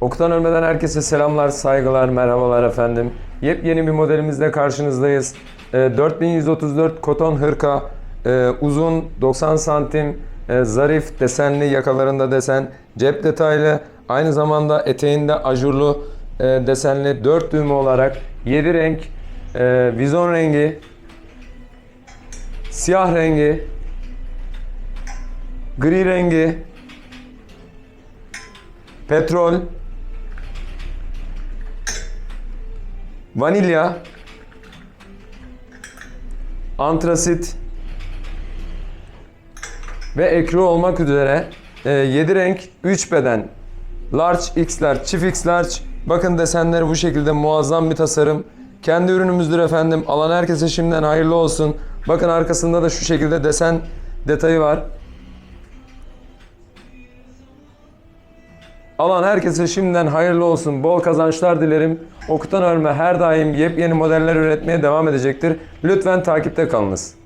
Okutan ölmeden herkese selamlar, saygılar, merhabalar efendim. Yepyeni bir modelimizle karşınızdayız. Ee, 4134 koton hırka, e, uzun 90 santim, e, zarif desenli yakalarında desen, cep detaylı, aynı zamanda eteğinde ajurlu e, desenli 4 düğme olarak 7 renk, e, vizon rengi, siyah rengi, gri rengi, petrol, vanilya, antrasit. Ve ekru olmak üzere 7 renk 3 beden. Large x large çift x large. Bakın desenleri bu şekilde muazzam bir tasarım. Kendi ürünümüzdür efendim. Alan herkese şimdiden hayırlı olsun. Bakın arkasında da şu şekilde desen detayı var Alan herkese şimdiden hayırlı olsun. Bol kazançlar dilerim. Okutan Örme her daim yepyeni modeller üretmeye devam edecektir. Lütfen takipte kalınız.